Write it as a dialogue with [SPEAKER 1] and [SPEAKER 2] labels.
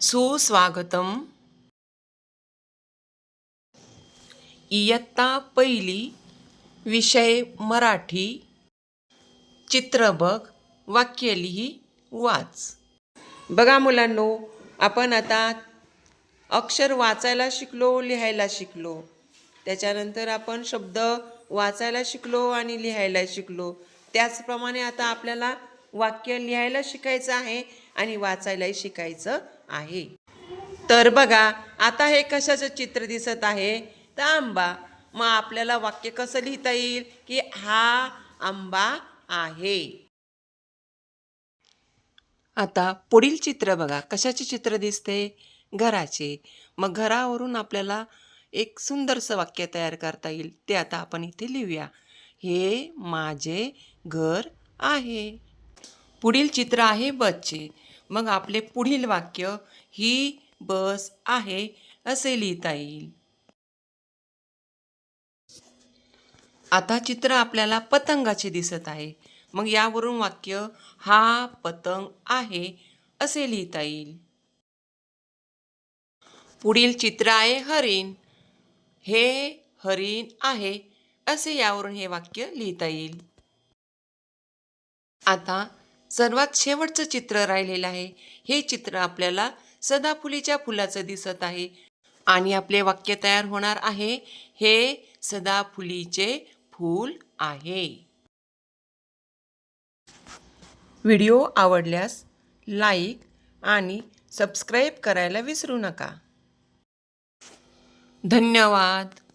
[SPEAKER 1] सुस्वागतम। इयत्ता पहिली विषय मराठी चित्र बघ वाक्य लिही वाच. बघा मुलांनो आपण आता अक्षर वाचायला शिकलो लिहायला शिकलो. त्याच्यानंतर आपण शब्द वाचायला शिकलो आणि लिहायला शिकलो. त्याचप्रमाणे आता आपल्याला वाक्य लिहायला शिकायचं आहे आणि वाचायलाही शिकायचं आहे. तर बघा आता हे कशाचं चित्र दिसत आहे? तर आंबा. मग आपल्याला वाक्य कसं लिहिता येईल? की हा आंबा आहे. आता पुढील चित्र बघा. कशाचे चित्र दिसते? घराचे. मग घरावरून आपल्याला एक सुंदरसं वाक्य तयार करता येईल. ते आता आपण इथे लिहूया. हे माझे घर आहे. पुढील चित्र आहे बसचे. मग आपले पुढील वाक्य ही बस आहे असे लिहिता येईल. आता चित्र आपल्याला पतंगाचे दिसत आहे. मग यावरून वाक्य हा पतंग आहे असे लिहिता येईल. पुढील चित्र आहे हरिण. हे हरिण आहे असे यावरून हे वाक्य लिहिता येईल. आता सर्वात शेवटचं चित्र राहिलेलं आहे. हे चित्र आपल्याला सदाफुलीच्या फुलाचं दिसत आहे. आणि आपले वाक्य तयार होणार आहे. हे सदाफुलीचे फूल आहे. व्हिडिओ आवडल्यास लाईक आणि सबस्क्राईब करायला विसरू नका. धन्यवाद.